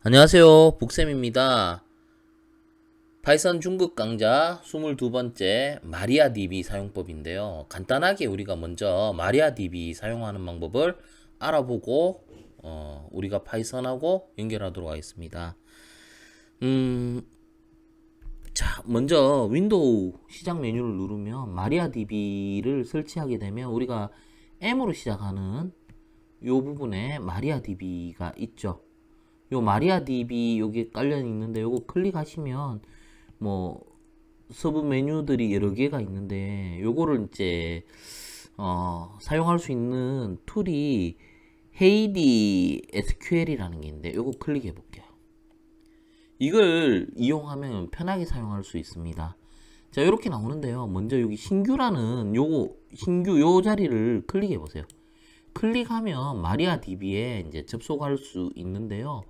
안녕하세요. 북쌤입니다. 파이썬 중급 강좌 22번째 마리아DB 사용법인데요. 간단하게 우리가 먼저 마리아DB 사용하는 방법을 알아보고 어, 우리가 파이썬하고 연결하도록 하겠습니다. 음, 자, 먼저 윈도우 시작 메뉴를 누르면 마리아DB를 설치하게 되면 우리가 M으로 시작하는 이 부분에 마리아DB가 있죠. 요 마리아DB 여기 깔려 있는데 요거 클릭하시면 뭐 서브 메뉴들이 여러 개가 있는데 요거를 이제 어, 사용할 수 있는 툴이 헤이디 SQL이라는 게 있는데 요거 클릭해 볼게요. 이걸 이용하면 편하게 사용할 수 있습니다. 자, 이렇게 나오는데요. 먼저 여기 신규라는 요거 신규 요 자리를 클릭해 보세요. 클릭하면 마리아DB에 이제 접속할 수 있는데요.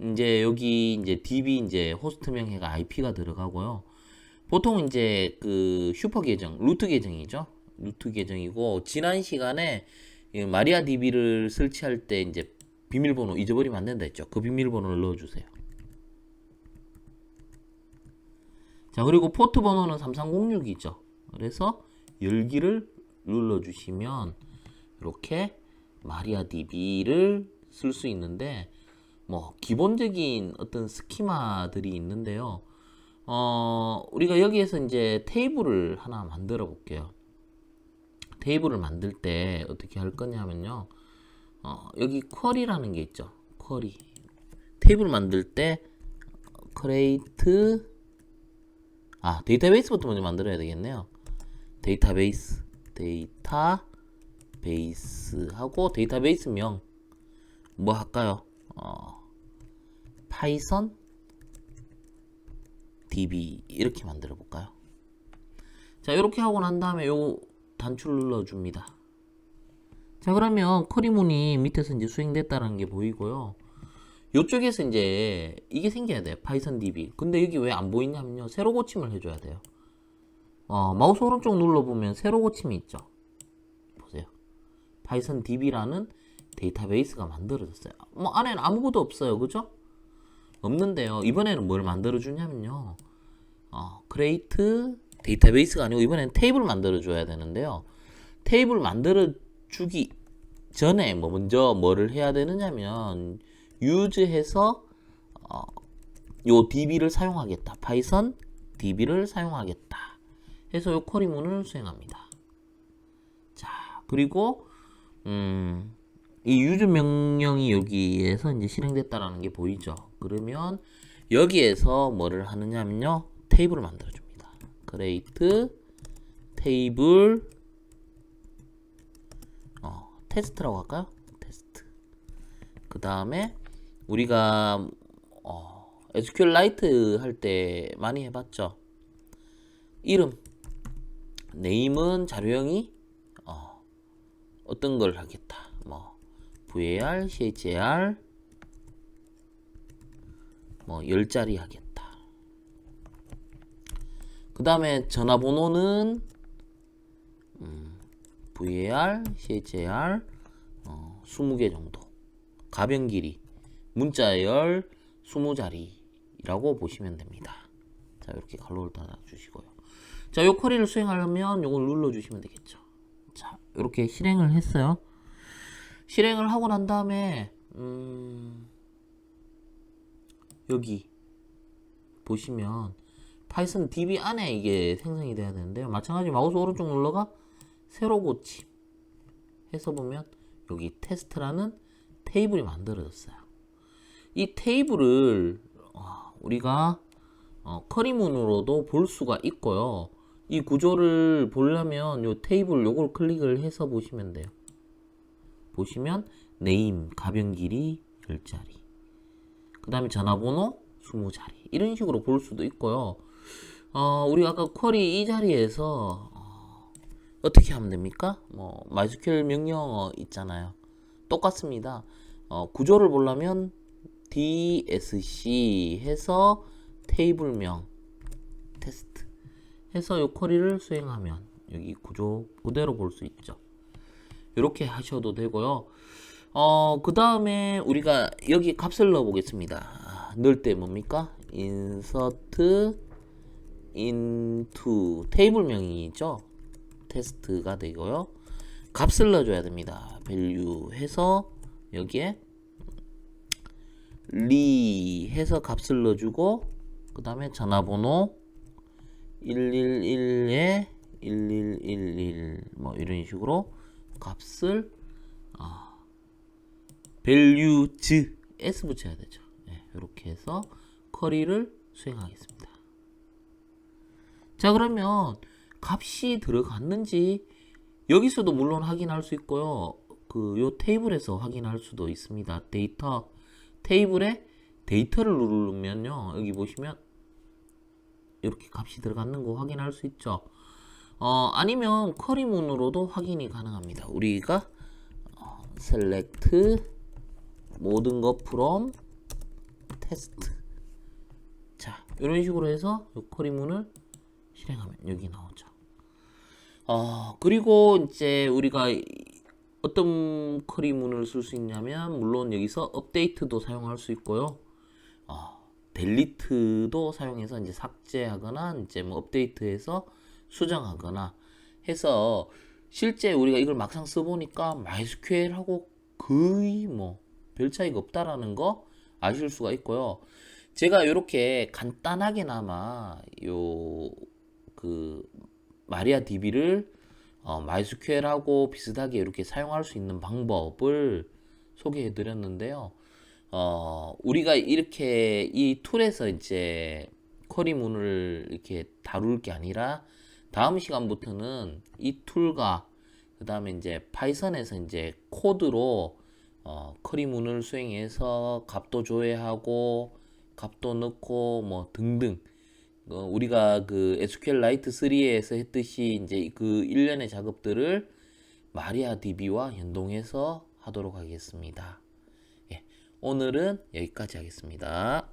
이제 여기 이제 DB 이제 호스트명해가 IP가 들어가고요. 보통 이제 그 슈퍼 계정, 루트 계정이죠. 루트 계정이고 지난 시간에 이 마리아 DB를 설치할 때 이제 비밀번호 잊어버리면 안 된다 했죠. 그 비밀번호를 넣어주세요. 자 그리고 포트 번호는 3306이죠. 그래서 열기를 눌러주시면 이렇게 마리아 DB를 쓸 수 있는데 뭐 기본적인 어떤 스키마들이 있는데요. 어, 우리가 여기에서 이제 테이블을 하나 만들어 볼게요. 테이블을 만들 때 어떻게 할 거냐면요. 어, 여기 쿼리라는 게 있죠. 쿼리. 테이블 만들 때 create 아, 데이터베이스부터 먼저 만들어야 되겠네요. 데이터베이스, 데이터베이스 하고 데이터베이스 명 뭐 할까요? 어, 파이썬 db 이렇게 만들어 볼까요? 자, 이렇게 하고 난 다음에 요 단추를 눌러 줍니다. 자, 그러면 커리문이 밑에서 이제 수행됐다는 게 보이고요. 요쪽에서 이제 이게 생겨야 돼요. 파이썬 db. 근데 여기 왜 안 보이냐면요. 새로 고침을 해줘야 돼요. 어, 마우스 오른쪽 눌러보면 새로 고침이 있죠. 보세요. 파이썬 db라는 데이터베이스가 만들어졌어요. 뭐 안에는 아무것도 없어요. 그죠? 없는데요. 이번에는 뭘 만들어 주냐면요. 어, create 데이터베이스가 아니고 이번에는 테이블 만들어 줘야 되는데요. 테이블 만들어 주기 전에 뭐 먼저 뭐를 해야 되느냐면 use해서 어, 요 db를 사용하겠다. 파이썬 db를 사용하겠다. 해서 요 쿼리문을 수행합니다. 자, 그리고 음, 이 유즈 명령이 여기에서 이제 실행됐다라는 게 보이죠. 그러면 여기에서 뭐를 하느냐면요. 테이블을 만들어 줍니다. create 테이블 어, 테스트라고 할까요? 테스트. 그 다음에 우리가 어, SQLite 할 때 많이 해 봤죠. 이름 네임은 자료형이 어, 어떤 걸 하겠다. 뭐 var, char 뭐 10자리 하겠다. 그 다음에 전화번호는 음, var, char 어, 20개 정도. 가변 길이 문자열 20자리라고 보시면 됩니다. 자, 이렇게 갈로를 달아 주시고요. 자, 요 쿼리를 수행하려면 요걸 눌러 주시면 되겠죠. 자, 이렇게 실행을 했어요. 실행을 하고 난 다음에 음, 여기 보시면 파이썬 DB 안에 이게 생성이 돼야 되는데요. 마찬가지 마우스 오른쪽 눌러가 새로 고침 해서 보면 여기 테스트라는 테이블이 만들어졌어요. 이 테이블을 어, 우리가 어, 커리문으로도 볼 수가 있고요. 이 구조를 보려면 요 테이블 요걸 클릭을 해서 보시면 돼요. 보시면 네임 가변 길이 10자리. 그 다음에 전화번호 20자리. 이런 식으로 볼 수도 있고요. 어, 우리가 아까 쿼리 이 자리에서 어, 어떻게 하면 됩니까? 뭐 MySQL 명령어 있잖아요. 똑같습니다. 어, 구조를 보려면 dsc 해서 테이블명 테스트 해서 요 쿼리를 수행하면 여기 구조 그대로 볼 수 있죠 이렇게 하셔도 되고요. 어, 그 다음에 우리가 여기 값을 넣어 보겠습니다. 넣을 때 뭡니까? insert into 테이블명이죠. 테스트가 되고요. 값을 넣어줘야 됩니다. value 해서 여기에 리 해서 값을 넣어주고 그 다음에 전화번호 111에 1111 뭐 이런 식으로 값을 아, values s 붙여야 되죠. 네, 이렇게 해서 쿼리를 수행하겠습니다. 자 그러면 값이 들어갔는지 여기서도 물론 확인할 수 있고요. 그 요 테이블에서 확인할 수도 있습니다. 데이터 테이블에 데이터를 누르면요. 여기 보시면 이렇게 값이 들어갔는 거 확인할 수 있죠. 어, 아니면 쿼리문으로도 확인이 가능합니다. 우리가 어, select 모든 것 from test 자 이런 식으로 해서 이 쿼리문을 실행하면 여기 나오죠. 어, 그리고 이제 우리가 이- 어떤 쿼리문을 쓸 수 있냐면 물론 여기서 업데이트도 사용할 수 있고요. 어, 델리트도 사용해서 이제 삭제하거나 이제 뭐 업데이트해서 수정하거나 해서 실제 우리가 이걸 막상 써보니까 MySQL하고 거의 뭐 별 차이가 없다라는 거 아실 수가 있고요. 제가 이렇게 간단하게나마 요 그 마리아 DB를 어, MySQL하고 비슷하게 이렇게 사용할 수 있는 방법을 소개해 드렸는데요. 어, 우리가 이렇게 이 툴에서 이제 쿼리문을 이렇게 다룰 게 아니라 다음 시간부터는 이 툴과 그 다음에 이제 파이썬에서 이제 코드로 어, 쿼리문을 수행해서 값도 조회하고 값도 넣고 뭐 등등 어, 우리가 그 SQLite 3에서 했듯이 이제 그 일련의 작업들을 마리아 DB와 연동해서 하도록 하겠습니다. 예, 오늘은 여기까지 하겠습니다.